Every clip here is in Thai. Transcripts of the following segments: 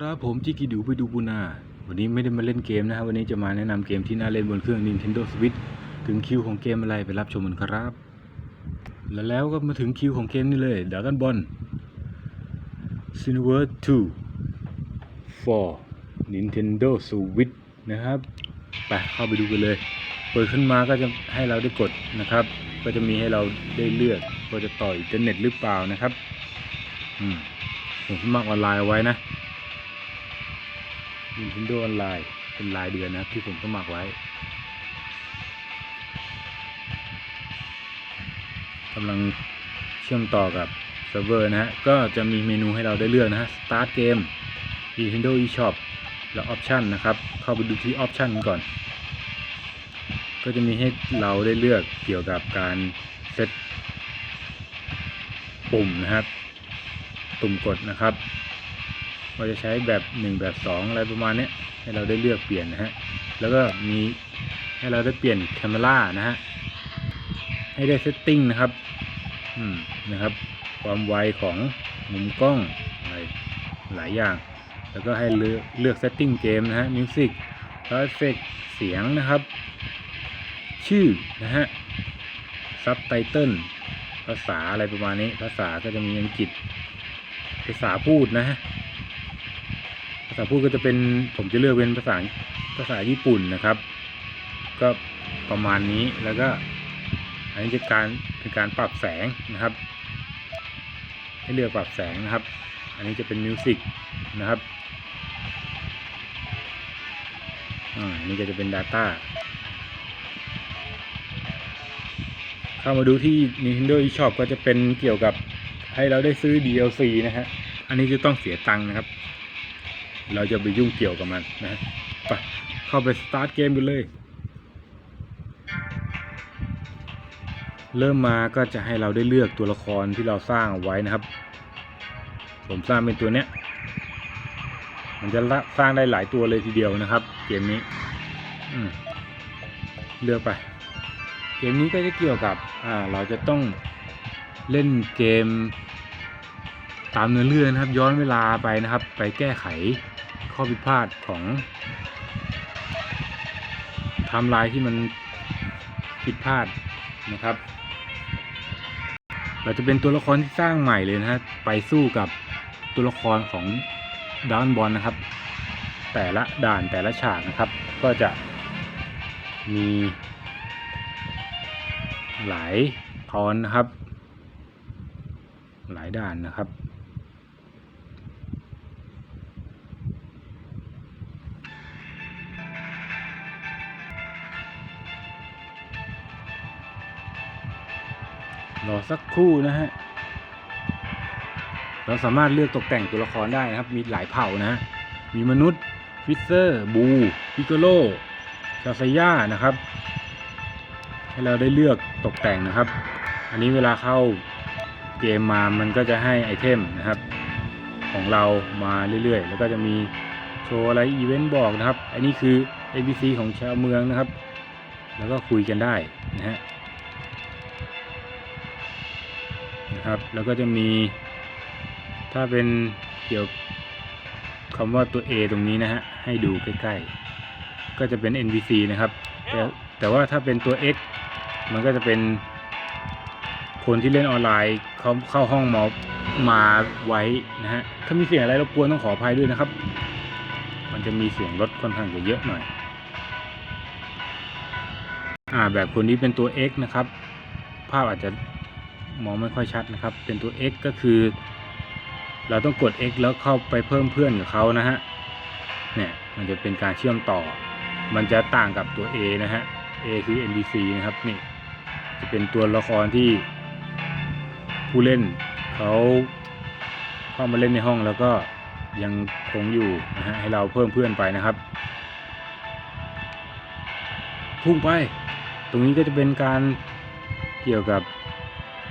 ครับผมจิกิดูไปดูบูนา วันนี้ไม่ได้มาเล่นเกมนะครับ วันนี้จะมาแนะนำเกมที่น่าเล่นบนเครื่อง Nintendo Switch ถึงคิวของเกมอะไรไปรับชมกันครับ และแล้วก็มาถึงคิวของเกมนี่เลยด a กันบอล c i n e v e r 2 for Nintendo Switch นะครับไปเข้าไปดูกันเลย เปิดขึ้นมาก็จะให้เราได้กดนะครับ ก็จะมีให้เราได้เลือกว่าจะต่ออินเทอร์เน็ตหรือเปล่านะครับ อืมผมสมัครออนไลน์ไว้นะ Nintendo ออนไลน์เป็นรายเดือนนะที่ผมสมัครไว้กำลังเชื่อมต่อกับเซิร์ฟเวอร์นะฮะ ก็จะมีเมนูให้เราได้เลือกนะฮะ Start Game Nintendo eShop แล้ว Option นะครับ เข้าไปดูที่ Option ก่อน ก็จะมีให้เราได้เลือกเกี่ยวกับการเซตปุ่มนะครับ ปุ่มกดนะครับ ว่าจะใช้แบบ1แบบ2 อะไรประมาณนี้ให้เราได้เลือกเปลี่ยนนะฮะแล้วก็มีให้เราได้เปลี่ยนแคมเมรานะฮะให้ได้เซตติ้งนะครับอืมนะครับ ความไวของมุมกล้องอะไรหลายอย่าง แล้วก็ให้เลือกเลือกเซตติ้งเกมนะฮะมิวสิกแล้วเอฟเฟกเสียงนะครับ ชื่อนะฮะซับไตเติลภาษาอะไรประมาณนี้ ภาษาก็จะมีอังกฤษภาษาพูดนะฮะ ษาพูดก็จะเป็นผมจะเลือกเป็นภาษาภาษาญี่ปุ่นนะครับ ก็ประมาณนี้แล้วก็อันนี้จะการเป็นการปรับแสงนะครับ ให้เลือกปรับแสงนะครับ อันนี้จะเป็นมิวสิกนะครับอันนี้ก็จะเป็น Data เข้ามาดูที่ Nintendo eShop ก็จะเป็นเกี่ยวกับให้เราได้ซื้อ DLC นะฮะ อันนี้จะต้องเสียตังค์นะครับ เราจะไปยุ่งเกี่ยวกับมันนะไปเข้าไปสตาร์ทเกมกันเลย เริ่มมาก็จะให้เราได้เลือกตัวละครที่เราสร้างเอาไว้นะครับ ผมสร้างเป็นตัวเนี้ย มันจะสร้างได้หลายตัวเลยทีเดียวนะครับ เกมนี้เลือกไป เกมนี้ก็จะเกี่ยวกับ อ่า เราจะต้องเล่นเกมตามเนื้อเรื่องนะครับย้อนเวลาไปนะครับ ไปแก้ไข ข้อผิดพลาดของไทม์ไลน์ที่มันผิดพลาดนะครับ เราจะเป็นตัวละครที่สร้างใหม่เลยนะฮะไปสู้กับตัวละครของดานบอลนะครับ แต่ละด่านแต่ละฉากนะครับ ก็จะมีหลายตอนนะครับ หลายด่านนะครับ รอสักครู่นะฮะ เราสามารถเลือกตกแต่งตัวละครได้นะครับ มีหลายเผ่านะฮะ มีมนุษย์ ฟิเซอร์ บู พิกโกโลชาซาย่านะครับ ให้เราได้เลือกตกแต่งนะครับ อันนี้เวลาเข้าเกมมา มันก็จะให้ไอเทมนะครับ ของเรามาเรื่อยๆ แล้วก็จะมีโชว์อะไรอีเวนต์บอกนะครับ อันนี้คือ ABC ของชาวเมืองนะครับ แล้วก็คุยกันได้นะฮะ นะครับ แล้วก็จะมี ถ้าเป็นเกี่ยวคำว่าตัว A ตรงนี้นะฮะ ให้ดูใกล้ๆ ก็จะเป็น NPC นะครับ แต่แต่ว่าถ้าเป็นตัว X มันก็จะเป็นคนที่เล่นออนไลน์เขาเข้าห้องมามาไว้นะฮะ ถ้ามีเสียงอะไรรบกวนต้องขออภัยด้วยนะครับ มันจะมีเสียงรถค่อนข้างจะเยอะหน่อย อ่าแบบคนนี้เป็นตัว X นะครับ ภาพอาจจะ มองไม่ค่อยชัดนะครับ เป็นตัว X ก็คือ เราต้องกด X แล้วเข้าไปเพิ่มเพื่อนกับเขานะฮะเนี่ยมันจะเป็นการเชื่อมต่อ มันจะต่างกับตัว A นะฮะ A คือ NPC นะครับนี่จะเป็นตัวละครที่ผู้เล่นเขาเข้ามาเล่นในห้องแล้วก็ยังคงอยู่นะฮะให้เราเพิ่มเพื่อนไปนะครับพุ่งไป ตรงนี้ก็จะเป็นการเกี่ยวกับ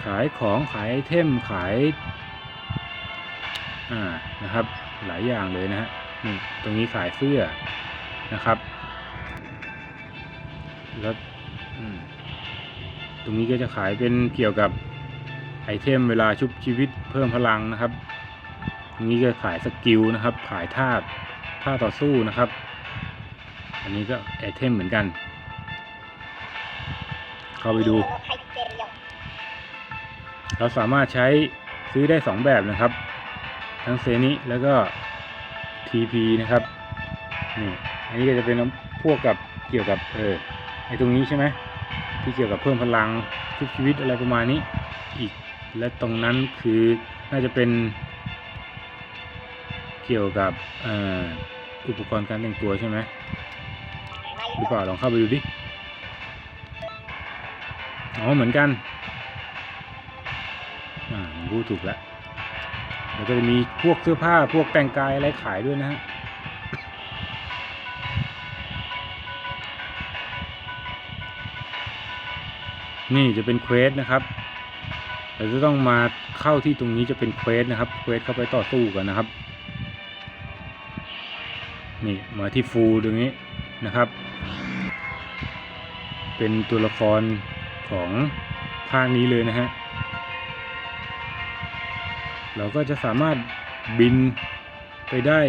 ขายของขายเทมขายอ่านะครับหลายอย่างเลยนะฮะนี่ตรงนี้ขายเสื้อนะครับแล้วตรงนี้ก็จะขายเป็นเกี่ยวกับไอเทมเวลาชุบชีวิตเพิ่มพลังนะครับตรงนี้ก็ขายสกิลนะครับ ขายท่าท่าต่อสู้นะครับ อันนี้ก็ไอเทมเหมือนกัน เข้าไปดู เราสามารถใช้ซื้อได้ 2 แบบนะครับ ทั้งเซนิแล้วก็ TP นะครับนี่อันนี้ก็จะเป็นพวกกับเกี่ยวกับเออไอตรงนี้ใช่ไหมที่เกี่ยวกับเพิ่มพลังชุบชีวิตอะไรประมาณนี้อีกและตรงนั้นคือน่าจะเป็นเกี่ยวกับออุปกรณ์การแต่งตัวใช่ไหมหรือเปล่าลองเข้าไปดูดิ อ๋อ เหมือนกัน พูดถูกแล้วแล้วก็จะมีพวกเสื้อผ้าพวกแต่งกายอะไรขายด้วยนะฮะนี่จะเป็นเควสนะครับเราจะต้องมาเข้าที่ตรงนี้จะเป็นเควสนะครับเควสเข้าไปต่อสู้กันนะครับ นี่มาที่ฟูตรงนี้นะครับ เป็นตัวละครของภาคนี้เลยนะฮะ เราก็จะสามารถบินไปได้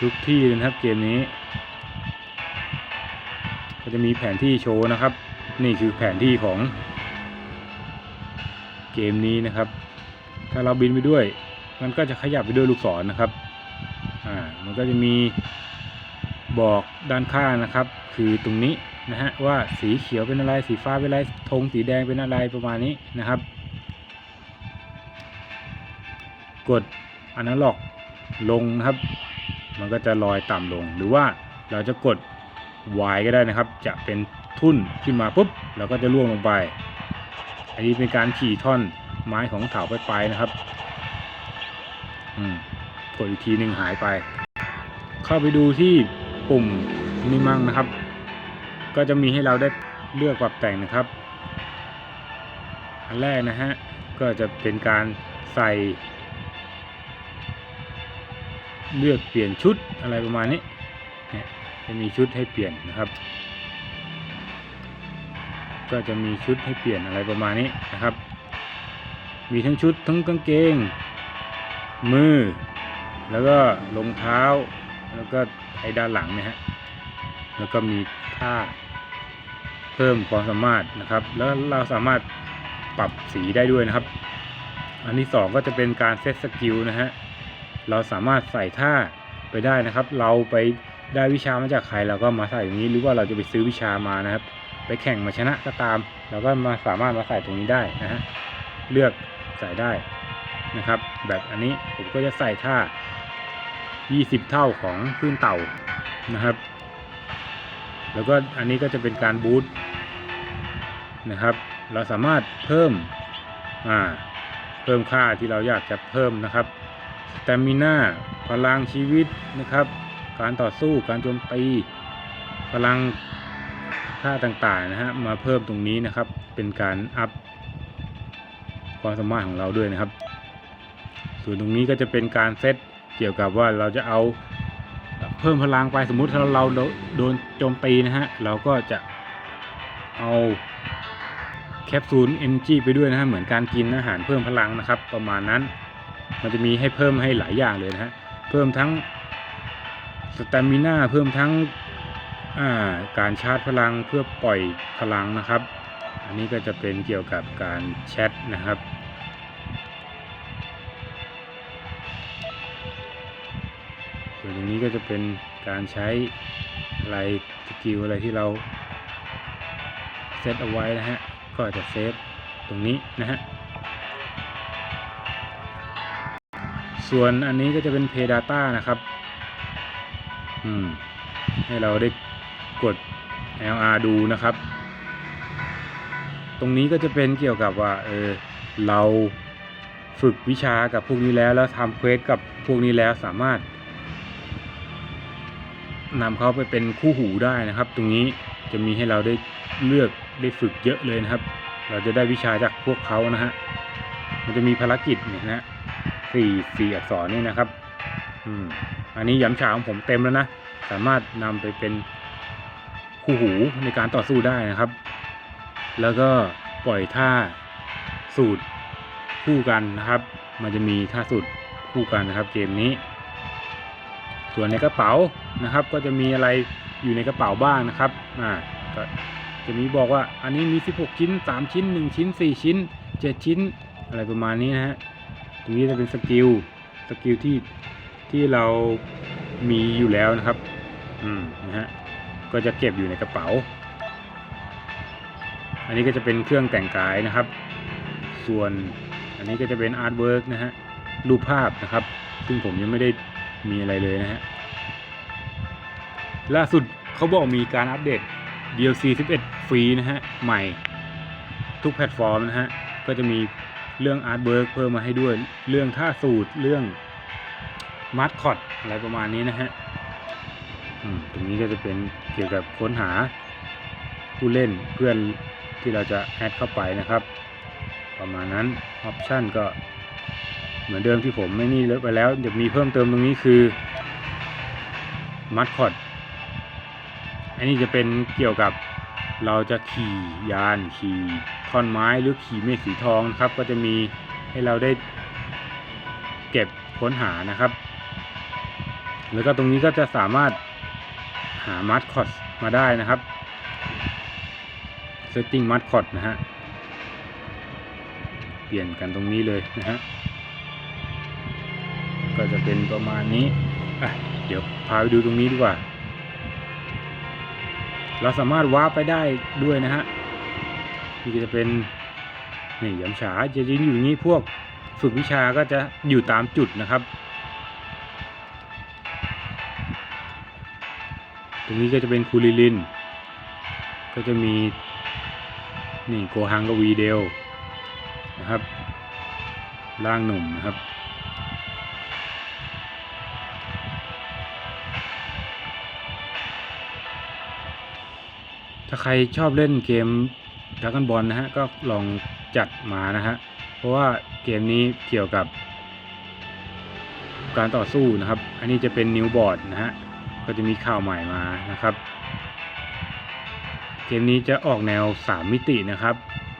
ทุกที่เลยนะครับเกมนี้ ก็จะมีแผนที่โชว์นะครับ นี่คือแผนที่ของเกมนี้นะครับ ถ้าเราบินไปด้วย มันก็จะขยับไปด้วยลูกศรนะครับอ่ามันก็จะมีบอกด้านข้างนะครับ คือตรงนี้นะฮะว่าสีเขียวเป็นอะไรสีฟ้าเป็นอะไรธงสีแดงเป็นอะไรประมาณนี้นะครับ กดอนาล็อกลงนะครับ มันก็จะลอยต่ำลง หรือว่าเราจะกด Y ก็ได้นะครับ จะเป็นทุ่นขึ้นมาปุ๊บเราก็จะล่วงลงไป อันนี้เป็นการขี่ท่อนไม้ของเถาไปไปนะครับอืมกดอีกทีหนึ่งหายไป เข้าไปดูที่ปุ่มนี่มั่งนะครับ ก็จะมีให้เราได้เลือกปรับแต่งนะครับ อันแรกนะฮะก็จะเป็นการใส่ เลือกเปลี่ยนชุดอะไรประมาณนี้เนี่ยจะมีชุดให้เปลี่ยนนะครับ ก็จะมีชุดให้เปลี่ยนอะไรประมาณนี้นะครับ มีทั้งชุดทั้งกางเกง มือ แล้วก็รองเท้า แล้วก็ไอ้ด้านหลังนะฮะแล้วก็มีท่าเพิ่มความสามารถนะครับ แล้วเราสามารถปรับสีได้ด้วยนะครับ อันที่สองก็จะเป็นการเซตสกิลนะฮะ เราสามารถใส่ท่าไปได้นะครับ เราไปได้วิชามาจากใครเราก็มาใส่ตรงนี้หรือว่าเราจะไปซื้อวิชามานะครับ ไปแข่งมาชนะก็ตาม เราก็มาสามารถมาใส่ตรงนี้ได้นะฮะเลือกใส่ได้นะครับ แบบอันนี้ผมก็จะใส่ท่า 20 เท่าของคลื่นเต่านะครับ แล้วก็อันนี้ก็จะเป็นการบูตนะครับ เราสามารถเพิ่มอ่าเพิ่มค่าที่เราอยากจะเพิ่มนะครับ สเตมิน่าพลังชีวิตนะครับ การต่อสู้การโจมตี พลังค่าต่างๆนะฮะมาเพิ่มตรงนี้นะครับ เป็นการอัพความสามารถของเราด้วยนะครับ ส่วนตรงนี้ก็จะเป็นการเซตเกี่ยวกับว่าเราจะเอาเพิ่มพลังไปสมมุติถ้าเราโดนโจมตีนะฮะเราก็จะเอาแคปซูลเอนจีไปด้วยนะฮะเหมือนการกินอาหารเพิ่มพลังนะครับ ประมาณนั้น มันจะมีให้เพิ่มให้หลายอย่างเลยนะฮะ เพิ่มทั้งสเตมิน่าเพิ่มทั้งาการชาร์จพลังเพื่อปล่อยพลังนะครับ อันนี้ก็จะเป็นเกี่ยวกับการแชทนะครับ ส่วนตรงนี้ก็จะเป็นการใช้อะไรสกิลอะไรที่เราเซตเอาไว้นะฮะ ก็จะเซฟตรงนี้นะฮะ ส่วนอันนี้ก็จะเป็น Pay Data นะครับอืมให้เราได้กด LR ดูนะครับ ตรงนี้ก็จะเป็นเกี่ยวกับว่าเออเราฝึกวิชากับพวกนี้แล้วแล้วทำเควสกับพวกนี้แล้วสามารถนำเขาไปเป็นคู่หูได้นะครับ ตรงนี้จะมีให้เราได้เลือกได้ฝึกเยอะเลยนะครับ เราจะได้วิชาจากพวกเขานะฮะมันจะมีภารกิจเนี่ยนะฮะ สี่สี่อักษรนี่นะครับ อืม อันนี้ย้ำฉาของผมเต็มแล้วนะ สามารถนำไปเป็นคู่หูในการต่อสู้ได้นะครับ แล้วก็ปล่อยท่าสูตรคู่กันนะครับ มันจะมีท่าสุดคู่กันนะครับเกมนี้ ส่วนในกระเป๋านะครับ ก็จะมีอะไรอยู่ในกระเป๋าบ้างนะครับ อ่าก็จะมีบอกว่าอันนี้มี 16 ชิ้น 3 ชิ้น 1 ชิ้น 4 ชิ้น 7 ชิ้น อะไรประมาณนี้นะฮะ ตรงนี้จะเป็นสกิลสกิลที่ที่เรามีอยู่แล้วนะครับอืมนะฮะก็จะเก็บอยู่ในกระเป๋า อันนี้ก็จะเป็นเครื่องแต่งกายนะครับ ส่วนอันนี้ก็จะเป็นอาร์ตเวิร์กนะฮะรูปภาพนะครับ ซึ่งผมยังไม่ได้มีอะไรเลยนะฮะล่าสุดเขาบอกมีการอัปเดต DLC 11 ฟรีนะฮะ ใหม่ทุกแพลตฟอร์มนะฮะ ก็จะมี เรื่องอาร์ตเวิร์กเพิ่มมาให้ด้วย เรื่องท่าสูตรเรื่องมาร์คคอตอะไรประมาณนี้นะฮะตรงนี้ก็จะเป็นเกี่ยวกับค้นหาผู้เล่นเพื่อนที่เราจะแอดเข้าไปนะครับ ประมาณนั้นออปชันก็เหมือนเดิมที่ผมไม่นี่เลิกไปแล้วจะมีเพิ่มเติมตรงนี้คือมัดคอดอันนี้จะเป็นเกี่ยวกับเราจะขี่ยานขี่ ท่อนไม้หรือขี่เมฆสีทองนะครับ ก็จะมีให้เราได้เก็บค้นหานะครับ แล้วก็ตรงนี้ก็จะสามารถหามัดคอดมาได้นะครับ setting มัดคอดนะฮะ เปลี่ยนกันตรงนี้เลยนะฮะ ก็จะเป็นประมาณนี้อะเดี๋ยวพาไปดูตรงนี้ดีกว่า เราสามารถวาร์ปไปได้ด้วยนะฮะ นี่ก็จะเป็นนี่ยำฉาจะยืนอยู่นี้พวกฝึกวิชาก็จะอยู่ตามจุดนะครับ ตรงนี้ก็จะเป็นคูลิลิน ก็จะมีนี่โกฮังกับวีเดลนะครับร่างหนุ่มนะครับถ้าใครชอบเล่นเกม ด r a ก o n บอลนะฮะก็ลองจัดมานะฮะเพราะว่าเกมนี้เกี่ยวกับ การต่อสู้นะครับ อันนี้จะเป็นนิวบอร์ดนะฮะก็จะมีข่าวใหม่มานะครับ เกมนี้จะออกแนว 3 มิตินะครับ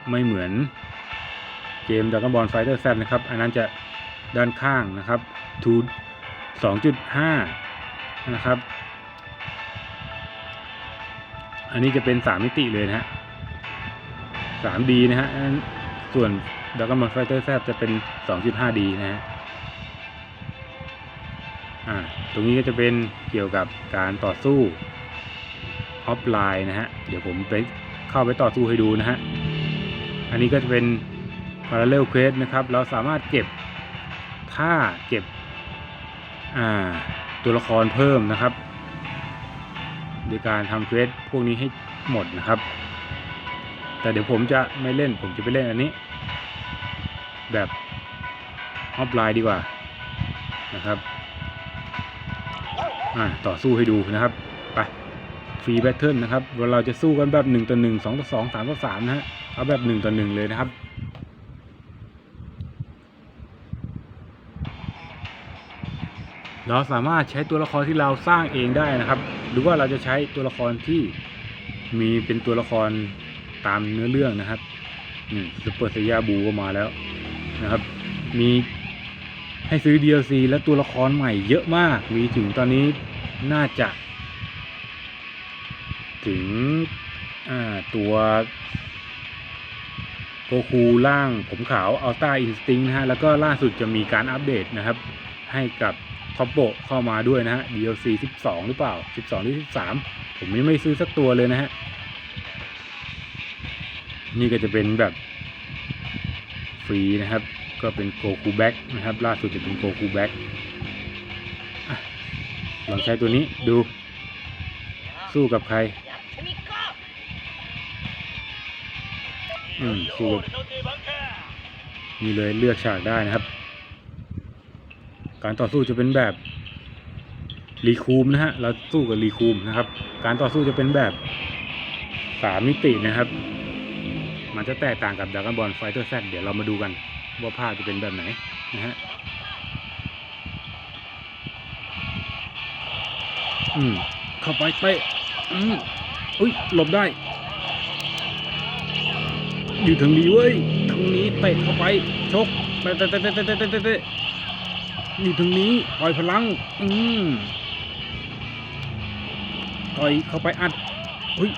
ไม่เหมือนเกม Dragon Ball Fighter Z นะครับ อันนั้นจะด้านข้างนะครับทู2.5 นะครับ อันนี้จะเป็น 3 มิติเลยนะฮะ 3D นะฮะ ส่วน Dragon Ball Fighter Z จะเป็น 2.5D นะฮะ อ่า ตรงนี้ก็จะเป็นเกี่ยวกับการต่อสู้ออฟไลน์นะฮะ เดี๋ยวผมไปเข้าไปต่อสู้ให้ดูนะฮะ อันนี้ก็จะเป็น Parallel Quest นะครับ เราสามารถเก็บท่าเก็บ อ่า ตัวละครเพิ่มนะครับโดยการทำเควสพวกนี้ให้หมดนะครับ แต่เดี๋ยวผมจะไม่เล่น ผมจะไปเล่นอันนี้ แบบออฟไลน์ดีกว่านะครับต่อสู้ให้ดูนะครับ ไปฟรีแบทเทิลนะครับว่าเราจะสู้กันแบบ1ต่อ1 2ต่อ2 3ต่อ3นะฮะเอาแบบ1ต่อ1เลยนะครับเราสามารถใช้ตัวละครที่เราสร้างเองได้นะครับ หรือว่าเราจะใช้ตัวละครที่มีเป็นตัวละคร ตามเนื้อเรื่องนะครับนี่ซูเปอร์สยาบูก็มาแล้วนะครับ มีให้ซื้อ DLC และตัวละครใหม่เยอะมาก มีถึงตอนนี้น่าจะ ถึงตัวโกคูล่างผมขาวอัลต้าอินสติ้งนะฮะ แล้วก็ล่าสุดจะมีการอัปเดตนะครับ ให้กับท็อปโบเข้ามาด้วยนะฮะ DLC 12 หรือเปล่า 12 หรือ 13 ผมยังไม่ซื้อสักตัวเลยนะฮะ นี่ก็จะเป็นแบบฟรีนะครับ ก็เป็นโกคูแบ็กนะครับ ล่าสุดจะเป็นโกคูแบ็กลองใช้ตัวนี้ดู สู้กับใคร อืมสู้กับนี่เลยเลือกฉากได้นะครับ การต่อสู้จะเป็นแบบรีคูมนะฮะ เราสู้กับรีคูมนะครับ การต่อสู้จะเป็นแบบสามมิตินะครับ มันจะแตกต่างกับดากอนบอลไฟเตอร์แซดเดี๋ยวเรามาดูกันว่าภาพจะเป็นแบบไหนนะฮะอืมเข้าไปเตะอืมอุ้ยหลบได้ อยู่ทางนี้เว้ยทางนี้เตะเข้าไปชกเตะเตะเตะเตะเตะเตะอยู่ทางนี้ปล่อยพลัง อืมต่อยเข้าไปอัดเฮ้ย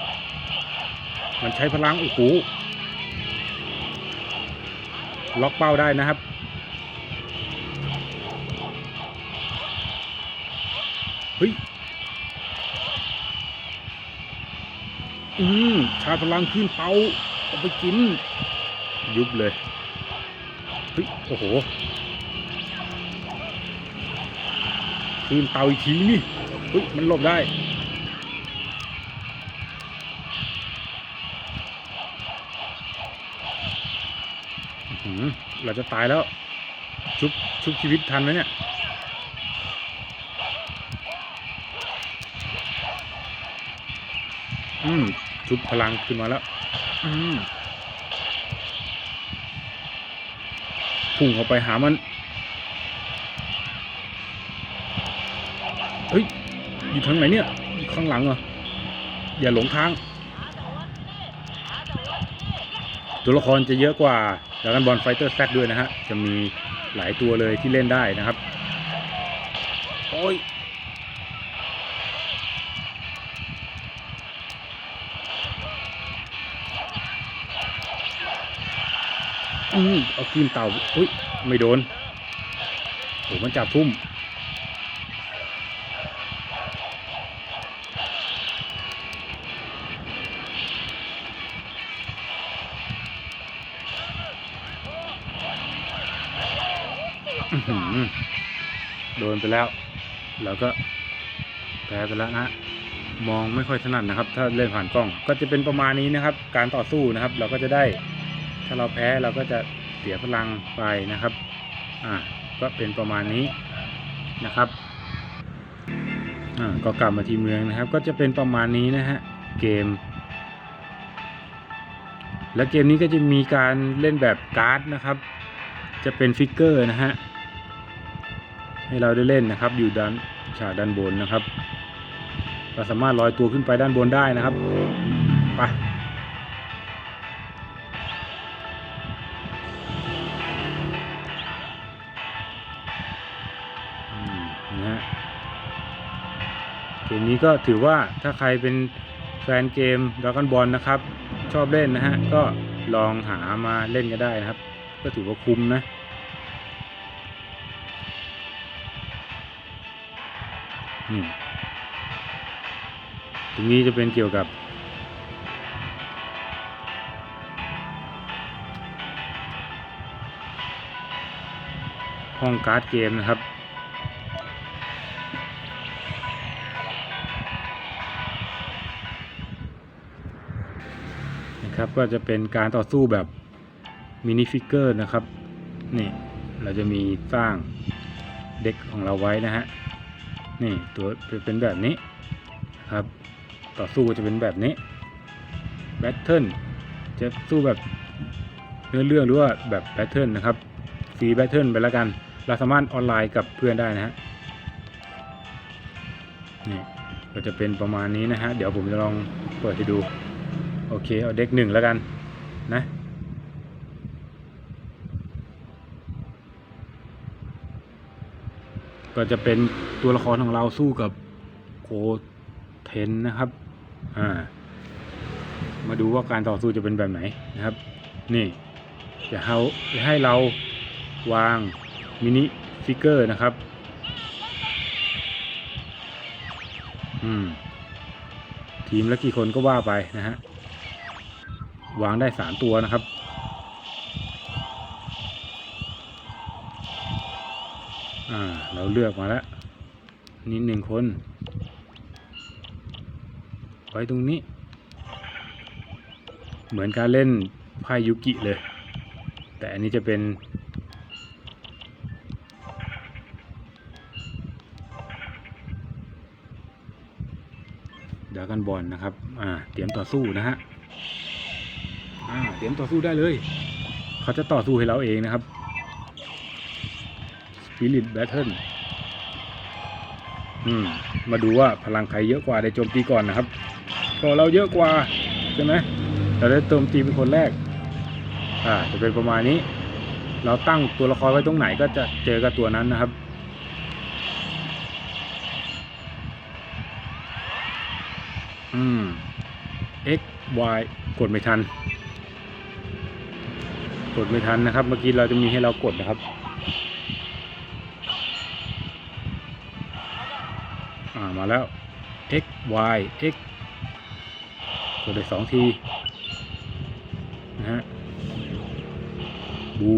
มันใช้พลังโอ้โห ล็อกเป้าได้นะครับ เฮ้ย อืมชาพลังขึ้นเตาเอาไปกิน ยุบเลย เฮ้ย โอ้โหคืนเตาอีกทีนี่เฮ้ย มันหลบได้ เราจะตายแล้ว ชุบชุบชีวิตทันไหมเนี่ยอืมชุบพลังขึ้นมาแล้วอืมพุ่งเข้าไปหามันเฮ้ยอยู่ทางไหนเนี่ยอยู่ข้างหลังเหรออย่าหลงทางตัวละครจะเยอะกว่า ดรากันบอลไฟเตอร์แซด้วยนะฮะ จะมีหลายตัวเลยที่เล่นได้นะครับ โอ้ยอืมเอาครีมเต่าอุ้ย ไม่โดนโหมันจับทุ่ม โดนไปแล้วแล้วก็แพ้ไปแล้วนะ มองไม่ค่อยถนัดนะครับ ถ้าเล่นผ่านกล้อง ก็จะเป็นประมาณนี้นะครับ การต่อสู้นะครับ เราก็จะได้ ถ้าเราแพ้เราก็จะเสียพลังไปนะครับ อ่า ก็เป็นประมาณนี้นะครับ อ่า ก็กลับมาที่เมืองนะครับ ก็จะเป็นประมาณนี้นะฮะ เกม และเกมนี้ก็จะมีการเล่นแบบการ์ดนะครับ จะเป็นฟิกเกอร์นะฮะ ให้เราได้เล่นนะครับ อยู่ด้านฉากด้านบนนะครับเราสามารถลอยตัวขึ้นไปด้านบนได้นะครับไปนะฮะเกมนี้ก็ถือว่าถ้าใครเป็นแฟนเกมดราก้อนบอลนะครับ ชอบเล่นนะฮะ ก็ลองหามาเล่นกันได้นะครับ ก็ถือว่าคุ้มนะ นี่ตรงนี้จะเป็นเกี่ยวกับ ห้องการ์ดเกมนะครับนะครับก็จะเป็นการต่อสู้แบบมินิฟิกเกอร์นะครับ นี่ เราจะมีสร้างเด็กของเราไว้นะฮะ นี่ตัวเป็นแบบนี้ครับ ต่อสู้ก็จะเป็นแบบนี้แบทเทิลจะสู้แบบเนื้อเรื่องหรือว่าแบบแบทเทิลนะครับฟรีแบทเทิลไปแล้วกัน เราสามารถออนไลน์กับเพื่อนได้นะฮะนี่ก็จะเป็นประมาณนี้นะฮะ เดี๋ยวผมจะลองเปิดให้ดู โอเค เอาเด็กหนึ่งแล้วกันนะ ก็จะเป็นตัวละครของเราสู้กับโคเทนนะครับ อ่า มาดูว่าการต่อสู้จะเป็นแบบไหนนะครับ นี่จะให้จะให้เราวางมินิฟิกเกอร์นะครับ อืม ทีมละกี่คนก็ว่าไปนะฮะ วางได้สามตัวนะครับ อ่า เราเลือกมาแล้ว นี่หนึ่งคน ไว้ตรงนี้ เหมือนการเล่นไพ่ยุกิเลย แต่อันนี้จะเป็น ดากันบอลนะครับ อ่า เตรียมต่อสู้นะฮะ อ่า เตรียมต่อสู้ได้เลย เขาจะต่อสู้ให้เราเองนะครับ Spirit Battle อืมมาดูว่าพลังใครเยอะกว่าได้โจมตีก่อนนะครับก็เราเยอะกว่าใช่ไหมเราได้โจมตีเป็นคนแรก อ่า จะเป็นประมาณนี้ เราตั้งตัวละครไว้ตรงไหนก็จะเจอกับตัวนั้นนะครับอืม x y กดไม่ทัน กดไม่ทันนะครับ เมื่อกี้เราจะมีให้เรากดนะครับ มาแล้ว x y x กดได้สองทีนะฮะบู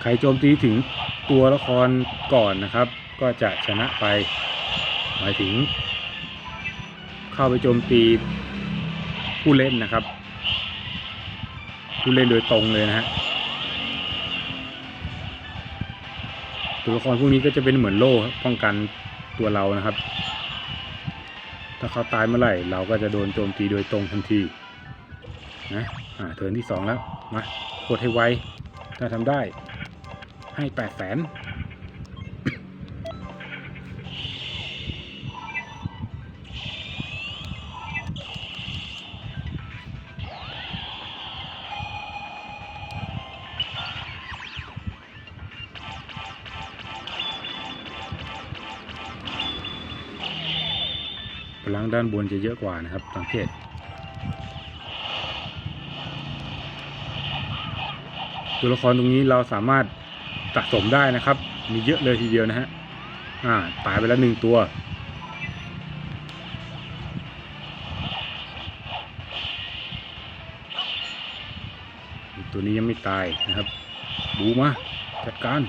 ใครโจมตีถึงตัวละครก่อนนะครับ ก็จะชนะไป หมายถึง เข้าไปโจมตีผู้เล่นนะครับ ผู้เล่นโดยตรงเลยนะฮะตัวละครพวกนี้ก็จะเป็นเหมือนโล่ป้องกันตัวเรานะครับ ถ้าเขาตายเมื่อไหร่ เราก็จะโดนโจมตีโดยตรงทันทีนะอ่าเทิร์นที่สองแล้วมากดให้ไวถ้าทำได้ให้แปดแสน ด้านบนจะเยอะกว่านะครับ สังเกต ตัวละครตรงนี้เราสามารถสะสมได้นะครับ มีเยอะเลยทีเดียวนะฮะอ่าตายไปแล้วหนึ่งตัวตัวนี้ยังไม่ตายนะครับ บูมาจัดการ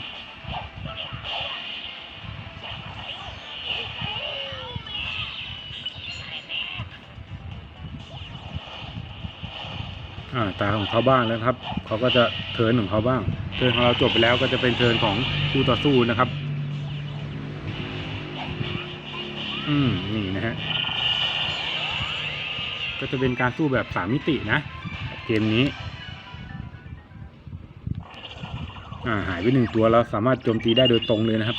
ตาของเขาบ้างแล้วครับ เขาก็จะเทินของเขาบ้าง เทินของเราจบไปแล้วก็จะเป็นเทินของคู่ต่อสู้นะครับ อืมนี่นะฮะ ก็จะเป็นการสู้แบบสามมิตินะ เกมนี้ อ่าหายไปหนึ่งตัวเราสามารถโจมตีได้โดยตรงเลยนะครับ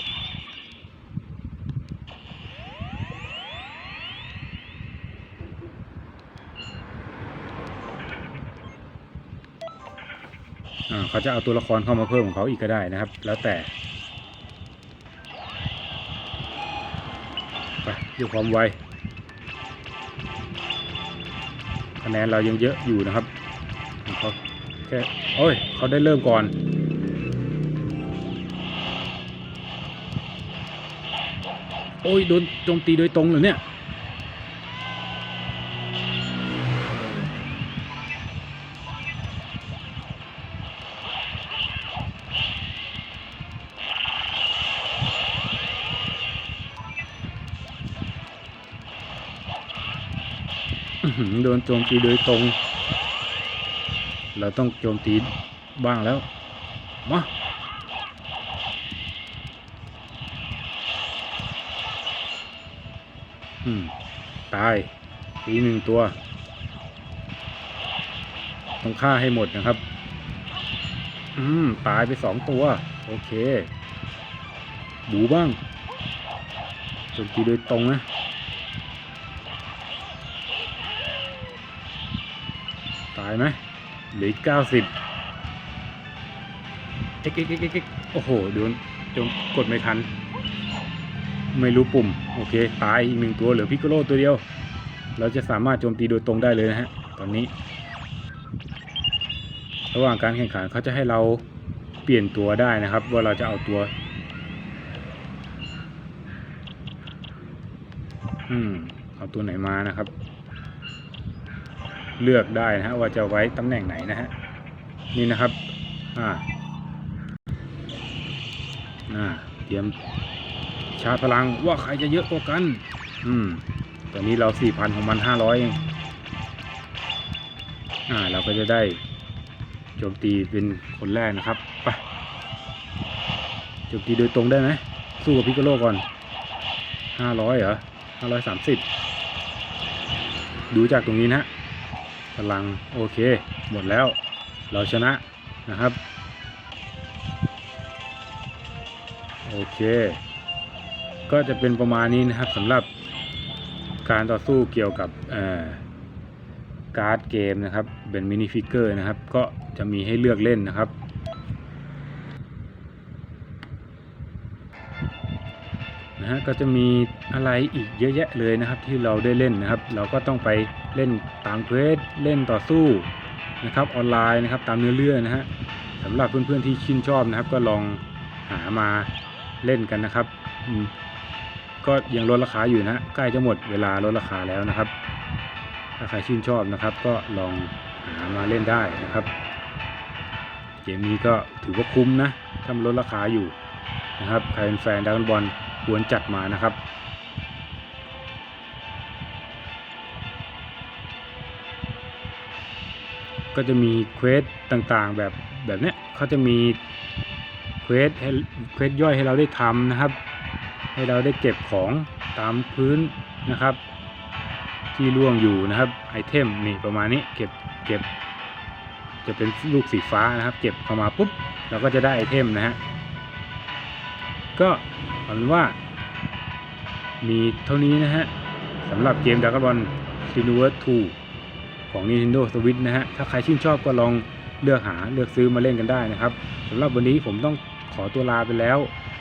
เขาจะเอาตัวละครเข้ามาเพิ่มของเขาอีกก็ได้นะครับ แล้วแต่ไปด้วยความไวคะแนนเรายังเยอะอยู่นะครับเขาแค่โอ้ยเขาได้เริ่มก่อนโอ้ยโดนโจมตีโดยตรงเลยเนี่ย จมตีโดยตรง เราต้องโจมตีบ้างแล้ว มาตายอีกหนึ่งตัว ต้องฆ่าให้หมดนะครับ อืม ตายไปสองตัว โอเคบูบ้างโจมตีโดยตรงนะายไหมเหลืออีกเก้าสิบเอ็กเอ็กเอ็กเอ็กเอ็กโอ้โหโดนจงกดไม่ทัน ไม่รู้ปุ่ม โอเค ตายอีกหนึ่งตัว เหลือพิกโกโลตัวเดียว เราจะสามารถโจมตีโดยตรงได้เลยนะฮะ ตอนนี้ ระหว่างการแข่งขันเขาจะให้เราเปลี่ยนตัวได้นะครับ ว่าเราจะเอาตัว อืม เอาตัวไหนมานะครับ เลือกได้นะฮะว่าจะไว้ตำแหน่งไหนนะฮะนี่นะครับอ่าอ่าเตรียมชาร์จพลังว่าใครจะเยอะกว่ากัน อืมตอนนี้เราสี่พันของมันห้าร้อยเองอ่าเราก็จะได้โจมตีเป็นคนแรกนะครับไปโจมตีโดยตรงได้ไหมสู้กับพิกโกโลก่อนห้าร้อยเหรอห้าร้อยสามสิบดูจากตรงนี้นะฮะ ลังโอเค หมดแล้ว เราชนะนะครับ โอเค ก็จะเป็นประมาณนี้นะครับสำหรับการต่อสู้เกี่ยวกับการ์ดเกมนะครับ เป็นมินิฟิกเกอร์นะครับ ก็จะมีให้เลือกเล่นนะครับ นะฮะก็จะมีอะไรอีกเยอะแยะเลยนะครับ ที่เราได้เล่นนะครับ เราก็ต้องไปเล่นตามเควสเล่นต่อสู้นะครับออนไลน์นะครับตามเนื้อเรื่องนะฮะสำหรับเพื่อนๆที่ชื่นชอบนะครับ ก็ลองหามาเล่นกันนะครับก็ยังลดราคาอยู่นะใกล้จะหมดเวลาลดราคาแล้วนะครับ ถ้าใครชื่นชอบนะครับ ก็ลองหามาเล่นได้นะครับ เกมนี้ก็ถือว่าคุ้มนะถ้ามันลดราคาอยู่นะครับใครเป็นแฟนดราก้อนบอล ควรจัดมานะครับ ก็จะมีเควสต่างๆแบบแบบเนี้ยเขาจะมีเควสให้เควสย่อยให้เราได้ทำนะครับ ให้เราได้เก็บของตามพื้นนะครับ ที่ร่วงอยู่นะครับไอเทมนี่ประมาณนี้เก็บเก็บจะเป็นลูกสีฟ้านะครับ เก็บเข้ามาปุ๊บเราก็จะได้ไอเทมนะฮะก็ เอาเป็นว่า มีเท่านี้นะฮะสำหรับเกม Dragon Ball Xenoverse 2ของ Nintendo Switch นะฮะ ถ้าใครชื่นชอบก็ลองเลือกหาเลือกซื้อมาเล่นกันได้นะครับสำหรับวันนี้ผมต้องขอตัวลาไปแล้ว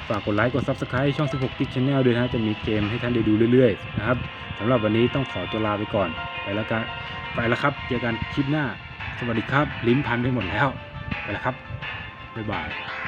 ฝากกดไลค์กด Subscribe ช่อง 16 Bit Channel ด้วยนะฮะจะมีเกมให้ท่านได้ดูเรื่อยๆนะครับสำหรับวันนี้ต้องขอตัวลาไปก่อน ไปแล้วกันไปแล้วครับ เจอกันคลิปหน้า สวัสดีครับ ลิ้นพันไปหมดแล้ว ไปแล้วครับ บ๊ายบาย